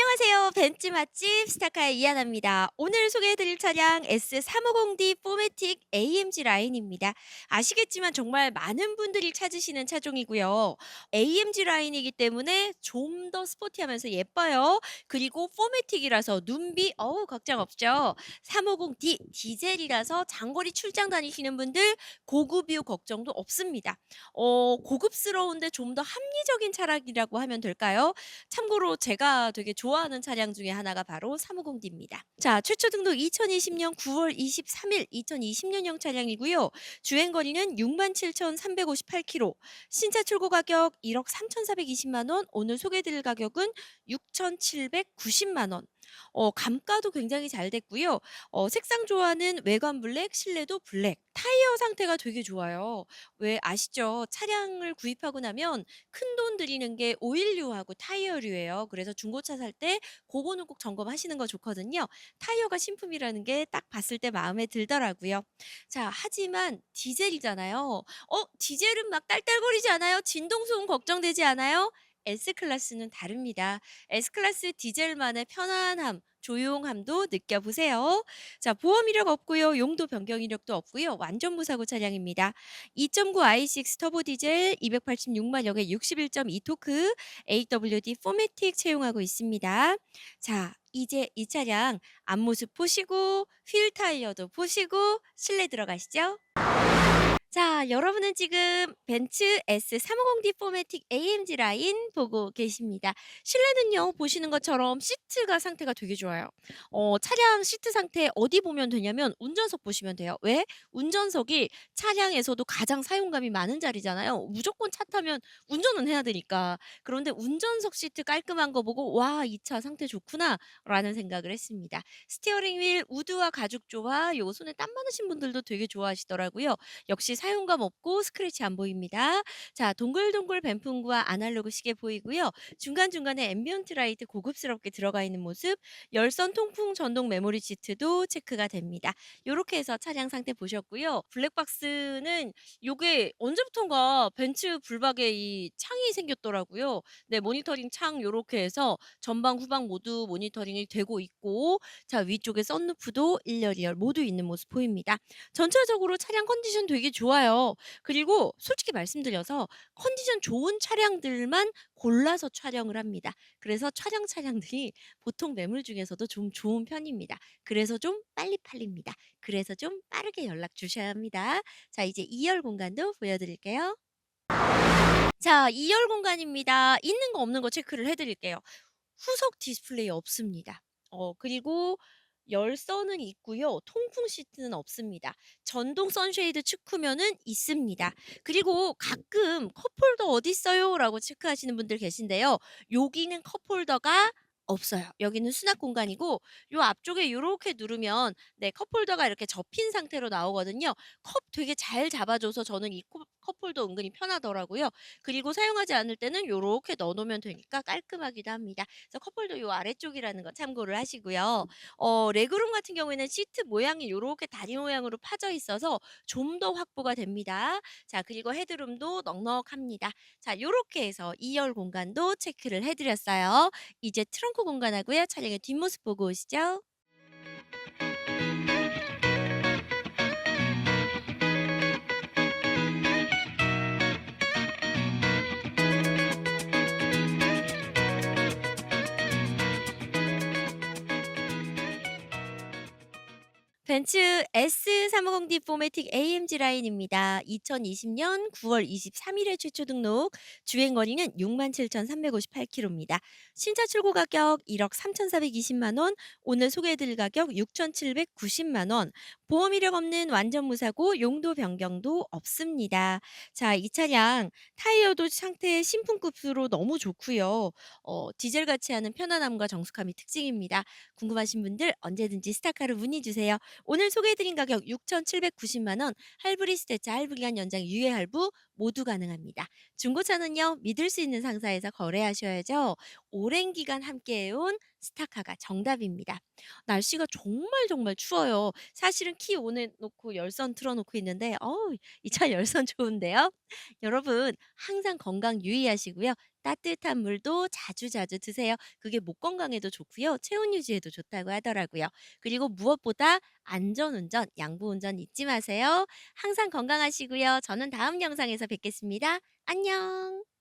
안녕하세요. 벤츠 맛집 스타카의 이하나입니다. 오늘 소개해드릴 차량 S350D 포매틱 AMG 라인입니다. 아시겠지만 정말 많은 분들이 찾으시는 차종이고요. AMG 라인이기 때문에 좀 더 스포티하면서 예뻐요. 그리고 포매틱이라서 눈비 어우 걱정 없죠. 350D 디젤이라서 장거리 출장 다니시는 분들 고급 이유 걱정도 없습니다. 어 고급스러운데 좀 더 합리적인 차량이라고 하면 될까요? 참고로 제가 되게 좋 아하는 차량 중에 하나가 바로 350D입니다. 자, 최초 등록 2020년 9월 23일 2020년형 차량이고요. 주행 거리는 67,358km. 신차 출고 가격 1억 3,420만 원. 오늘 소개해 드릴 가격은 6,790만 원. 어 감가도 굉장히 잘 됐고요. 어 색상 좋아하는 외관 블랙, 실내도 블랙. 타이어 상태가 되게 좋아요. 왜 아시죠? 차량을 구입하고 나면 큰 돈 들이는 게 오일류하고 타이어류예요. 그래서 중고차 살때 고거는 꼭 점검하시는 거 좋거든요. 타이어가 신품이라는 게 딱 봤을 때 마음에 들더라고요. 자, 하지만 디젤이잖아요. 어, 디젤은 막 딸딸거리지 않아요? 진동 소음 걱정되지 않아요? S클래스는 다릅니다. S클래스 디젤만의 편안함, 조용함도 느껴보세요. 자, 보험 이력 없고요. 용도 변경 이력도 없고요. 완전 무사고 차량입니다. 2.9 i6 터보 디젤 286마력의 61.2 토크 AWD 포매틱 채용하고 있습니다. 자, 이제 이 차량 앞모습 보시고 휠 타이어도 보시고 실내 들어가시죠. 자, 여러분은 지금 벤츠 S350D 포매틱 AMG 라인 보고 계십니다. 실내는요, 보시는 것처럼 시트가 상태가 되게 좋아요. 어, 차량 시트 상태 어디 보면 되냐면 운전석 보시면 돼요. 왜? 운전석이 차량에서도 가장 사용감이 많은 자리잖아요. 무조건 차 타면 운전은 해야 되니까. 그런데 운전석 시트 깔끔한 거 보고 와, 이 차 상태 좋구나 라는 생각을 했습니다. 스티어링 휠 우드와 가죽 조화, 요 손에 땀 많으신 분들도 되게 좋아하시더라고요. 역시 사용감 없고 스크래치 안 보입니다. 자, 동글동글 뱀풍구와 아날로그 시계 보이고요. 중간중간에 앰비언트 라이트 고급스럽게 들어가 있는 모습, 열선 통풍 전동 메모리 시트도 체크가 됩니다. 요렇게 해서 차량 상태 보셨고요. 블랙박스는 요게 언제부턴가 벤츠 불박에 이 창이 생겼더라고요. 네, 모니터링 창 요렇게 해서 전방 후방 모두 모니터링이 되고 있고 자, 위쪽에 썬루프도 일렬이열 모두 있는 모습 보입니다. 전체적으로 차량 컨디션 되게 좋아 요. 그리고 솔직히 말씀드려서 컨디션 좋은 차량들만 골라서 촬영을 합니다. 그래서 촬영 차량들이 보통 매물 중에서도 좀 좋은 편입니다. 그래서 좀 빨리 팔립니다. 그래서 좀 빠르게 연락 주셔야 합니다. 자, 이제 2열 공간도 보여드릴게요. 자, 2열 공간입니다. 있는 거 없는 거 체크를 해드릴게요. 후석 디스플레이 없습니다. 어, 그리고 열선은 있고요. 통풍 시트는 없습니다. 전동 선쉐이드 측후면은 있습니다. 그리고 가끔 컵홀더 어디 있어요 라고 체크하시는 분들 계신데요. 여기는 컵홀더가 없어요. 여기는 수납 공간이고 요 앞쪽에 요렇게 누르면 네 컵홀더가 이렇게 접힌 상태로 나오거든요. 컵 되게 잘 잡아줘서 저는 이 컵 컵홀더 은근히 편하더라고요. 그리고 사용하지 않을 때는 요렇게 넣어 놓으면 되니까 깔끔하기도 합니다. 그래서 컵홀더 요 아래쪽이라는 거 참고를 하시고요. 어 레그룸 같은 경우에는 시트 모양이 요렇게 다리 모양으로 파져 있어서 좀 더 확보가 됩니다. 자 그리고 헤드룸도 넉넉합니다. 자 요렇게 해서 2열 공간도 체크를 해 드렸어요. 이제 트렁크 공간하고요. 차량의 뒷모습 보고 오시죠. 벤츠 S350D 포매틱 AMG 라인입니다. 2020년 9월 23일에 최초 등록, 주행 거리는 67,358km입니다. 신차 출고 가격 1억 3,420만 원, 오늘 소개해드릴 가격 6,790만 원, 보험 이력 없는 완전 무사고 용도 변경도 없습니다. 자, 이 차량 타이어도 상태 신품급으로 너무 좋고요. 어, 디젤 같이 하는 편안함과 정숙함이 특징입니다. 궁금하신 분들 언제든지 스타카로 문의 주세요. 오늘 소개해드린 가격 6,790만 원, 할부리스 대차 할부기간 연장 유예 할부 모두 가능합니다. 중고차는요, 믿을 수 있는 상사에서 거래하셔야죠. 오랜 기간 함께해온 스타카가 정답입니다. 날씨가 정말 정말 추워요. 사실은 키 온에 놓고 열선 틀어 놓고 있는데 어우 이 차 열선 좋은데요. 여러분 항상 건강 유의하시고요. 따뜻한 물도 자주자주 드세요. 그게 목 건강에도 좋고요. 체온 유지에도 좋다고 하더라고요. 그리고 무엇보다 안전운전, 양보운전 잊지 마세요. 항상 건강하시고요. 저는 다음 영상에서 뵙겠습니다. 안녕.